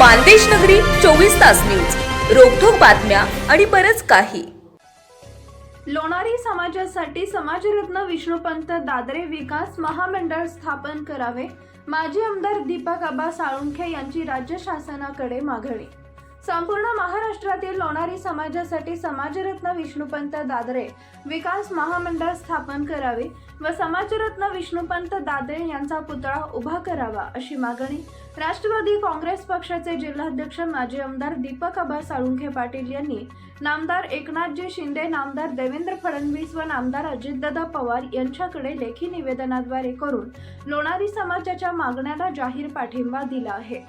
मानदेश नगरी चोवीस तास न्यूज. रोखोक बातम्या आणि बरंच काही. लोणारी समाजासाठी समाजरत्न विष्णुपंत दादरे विकास महामंडळ स्थापन करावे. माजी आमदार दीपक आबा साळुंखे यांची राज्य शासनाकडे मागणी. संपूर्ण महाराष्ट्रातील लोणारी समाजासाठी समाजरत्न विष्णुपंत दादरे विकास महामंडळ स्थापन करावे व समाजरत्न विष्णुपंत दादरे यांचा पुतळा उभा करावा अशी मागणी राष्ट्रवादी काँग्रेस पक्षाचे जिल्हाध्यक्ष माजी आमदार दीपक आबा साळुंखे पाटील यांनी नामदार एकनाथजी शिंदे नामदार देवेंद्र फडणवीस व नामदार अजितदादा पवार यांच्याकडे लेखी निवेदनाद्वारे करून लोणारी समाजाच्या मागण्याला जाहीर पाठिंबा दिला आहे.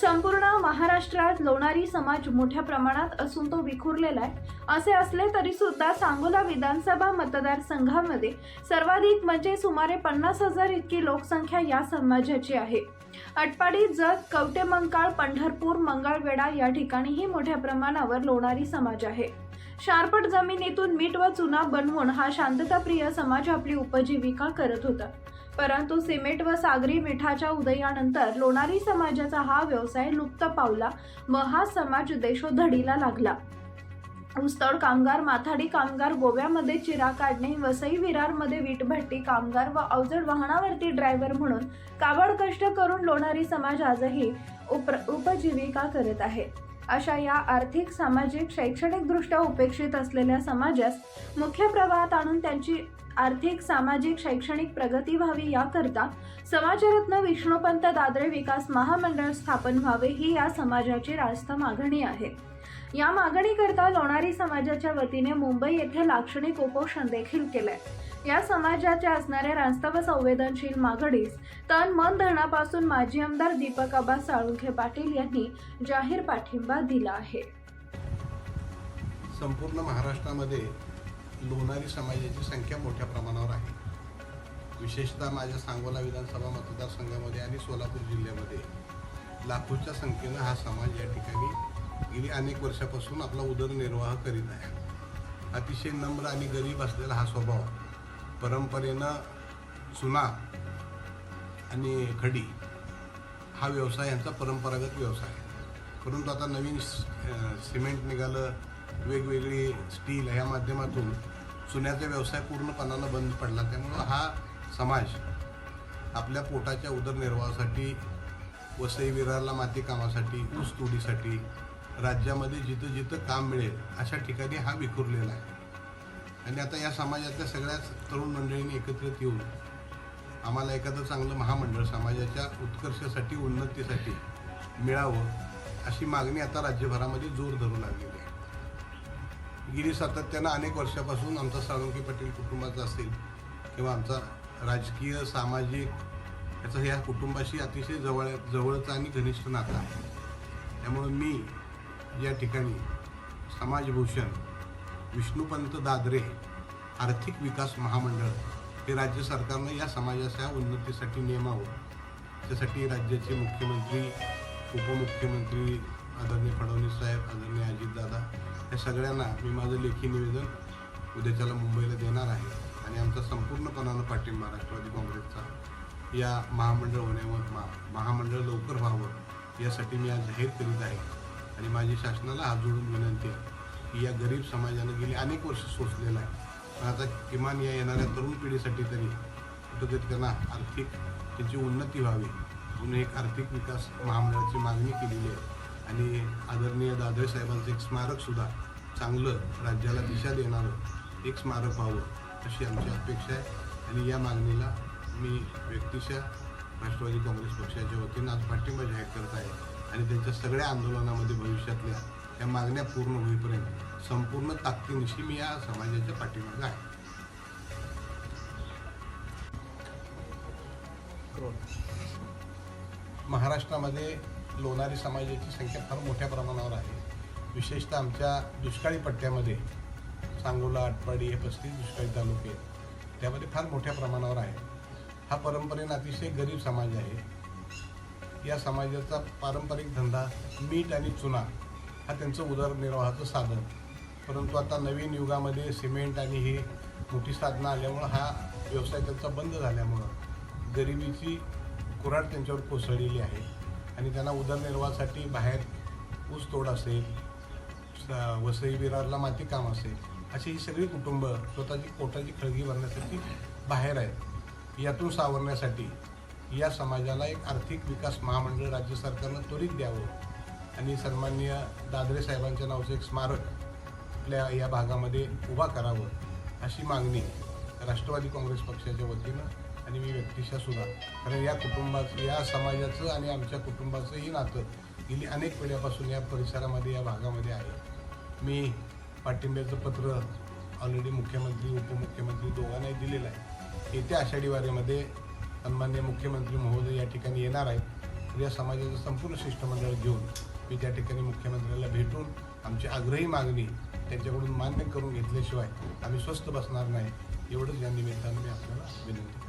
संपूर्ण महाराष्ट्रात लोणारी समाज मोठ्या प्रमाणात असून तो विखुरलेला आहे. असे असले तरी सुद्धा सांगोला विधानसभा मतदारसंघामध्ये सर्वाधिक म्हणजे सुमारे पन्नास हजार इतकी लोकसंख्या या समाजाची आहे. अटपाडी जत कवटेमंकाळ पंढरपूर मंगळवेढा या ठिकाणीही मोठ्या प्रमाणावर लोणारी समाज आहे. शारपट जमिनीतून मीठ व चुना बनवून हा शांतताप्रिय समाज आपली उपजीविका करत होता. परंतु सिमेंट व सागरी मिठाच्या उदयानंतर लोणारी समाजाचा हा व्यवसाय लुप्त पावला. व हा समाज देशोधडीला लागला. ऊसतोड कामगार माथाडी कामगार गोव्यामध्ये चिरा काढणे वसई विरारमध्ये वीटभट्टी कामगार व अवजड वाहनावरती ड्रायव्हर म्हणून काबड कष्ट करून लोणारी समाज आजही उप उपजीविका करत आहे. अशा या आर्थिक सामाजिक शैक्षणिकदृष्ट्या उपेक्षित असलेल्या समाजास मुख्य प्रवाहात आणून त्यांची आर्थिक सामाजिक शैक्षणिक प्रगती व्हावी याकरता समाजरत्न विष्णुपंत दादरे विकास महामंडळ स्थापन व्हावे ही या समाजाची रास्त मागणी आहे. या मागणीकरता लोणारी समाजाच्या वतीने मुंबई येथे लाक्षणिक उपोषण देखील केलंय. या समाजाच्या असणाऱ्या रास्त व संवेदनशील मागणीस तन मन धरणापासून माजी आमदार दीपक आबा साळुंखे पाटील यांनी जाहीर पाठिंबा दिला आहे. संपूर्ण महाराष्ट्रामध्ये लोणारी समाजाची संख्या मोठ्या प्रमाणावर आहे. विशेषतः माझ्या सांगोला विधानसभा मतदारसंघामध्ये आणि सोलापूर जिल्ह्यामध्ये लाखोच्या संख्येनं हा समाज या ठिकाणी गेली अनेक वर्षापासून आपला उदरनिर्वाह करीत आहे. अतिशय नम्र आणि गरीब असलेला हा स्वभाव परंपरेनं चुना आणि खडी हा व्यवसाय यांचा परंपरागत व्यवसाय आहे. परंतु आता नवीन सिमेंट निघालं वेगवेगळी स्टील ह्या माध्यमातून चुन्याचा व्यवसाय पूर्णपणानं बंद पडला त्यामुळं हा समाज आपल्या पोटाच्या उदरनिर्वाहासाठी वसई विरारला माती कामासाठी ऊस तोडीसाठी राज्यामध्ये जिथं जिथं काम मिळेल अशा ठिकाणी हा विखुरलेला आहे. आणि आता या समाजातल्या सगळ्याच तरुण मंडळींनी एकत्रित येऊन आम्हाला एखादं चांगलं महामंडळ समाजाच्या उत्कर्षासाठी उन्नतीसाठी मिळावं अशी मागणी आता राज्यभरामध्ये जोर धरू लागली. गेली सातत्यानं अनेक वर्षापासून आमचा साळुंके पाटील कुटुंबाचा असेल किंवा आमचा राजकीय सामाजिक याचं या कुटुंबाशी अतिशय जवळ जवळचं आणि घनिष्ठ नाता आहे. त्यामुळं मी या ठिकाणी समाजभूषण विष्णुपंत दादरे आर्थिक विकास महामंडळ हे राज्य सरकारनं या समाजाच्या उन्नतीसाठी नेमावं. त्यासाठी राज्याचे मुख्यमंत्री उपमुख्यमंत्री आदरणीय फडणवीस साहेब आदरणीय अजितदादा या सगळ्यांना मी माझं लेखी निवेदन उद्याच्याला मुंबईला देणार आहे. आणि आमचा संपूर्णपणानं पाठिंबा राष्ट्रवादी काँग्रेसचा या महामंडळ होण्यावर मा महामंडळ लवकर व्हावं यासाठी मी आज जाहीर करीत आहे. आणि माझी शासनाला हात जोडून विनंती आहे की या गरीब समाजानं गेली अनेक वर्ष सोसलेलं आहे. पण आता किमान या येणाऱ्या तरुण पिढीसाठी तरी कुठंतरी त्यांना आर्थिक त्यांची उन्नती व्हावी म्हणून एक आर्थिक विकास महामंडळाची मागणी केलेली आहे. आणि आदरणीय दादरे साहेबांचं एक स्मारकसुद्धा चांगलं राज्याला दिशा देणारं एक स्मारक व्हावं अशी आमची अपेक्षा आहे. आणि या मागणीला मी व्यक्तिशः राष्ट्रवादी काँग्रेस पक्षाच्या वतीनं आज पाठिंबा जाहीर करत आहे. आणि त्यांच्या सगळ्या आंदोलनामध्ये भविष्यातल्या या मागण्या पूर्ण होईपर्यंत संपूर्ण ताकदीनिशी मी या समाजाच्या पाठिंबा आहे. महाराष्ट्रामध्ये लोणारी समाजाची संख्या फार मोठ्या प्रमाणावर आहे. विशेषतः आमच्या दुष्काळी पट्ट्यामध्ये सांगोला आटपाडी हे पस्तीस दुष्काळी तालुके आहेत. त्यामध्ये फार मोठ्या प्रमाणावर आहे. हा परंपरेनं अतिशय गरीब समाज आहे. या समाजाचा पारंपरिक धंदा मीठ आणि चुना हा त्यांचं उदरनिर्वाहाचं साधन. परंतु आता नवीन युगामध्ये सिमेंट आणि ही मोठी साधनं आल्यामुळं हा व्यवसाय त्यांचा बंद झाल्यामुळं गरिबीची कुऱ्हाड त्यांच्यावर कोसळलेली आहे. आणि त्यांना उदरनिर्वाहासाठी बाहेर ऊसतोड असेल स- वसई विरारला मातीकाम असेल अशी ही सगळी कुटुंब स्वतःची पोटाची खळगी भरण्यासाठी बाहेर आहेत. यातून सावरण्यासाठी या समाजाला एक आर्थिक विकास महामंडळ राज्य सरकारनं त्वरित द्यावं. आणि सन्माननीय दादरे साहेबांच्या नावाचं एक स्मारक आपल्या या भागामध्ये उभा करावं अशी मागणी राष्ट्रवादी काँग्रेस पक्षाच्या वतीनं आणि मी व्यक्तिशः सुद्धा. कारण या कुटुंबाचं या समाजाचं आणि आमच्या कुटुंबाचंही नातं गेली अनेक पिढ्यापासून या परिसरामध्ये या भागामध्ये आहे. मी पाठिंब्याचं पत्र ऑलरेडी मुख्यमंत्री उपमुख्यमंत्री दोघांनाही दिलेलं आहे. येत्या आषाढी वारीमध्ये सन्मान्य मुख्यमंत्री महोदय या ठिकाणी येणार आहेत. तर या समाजाचं संपूर्ण शिष्टमंडळ घेऊन मी त्या ठिकाणी मुख्यमंत्र्याला भेटून आमची आग्रही मागणी त्यांच्याकडून मान्य करून घेतल्याशिवाय आम्ही स्वस्थ बसणार नाही एवढंच या निमित्तानं मी आपल्याला विनंती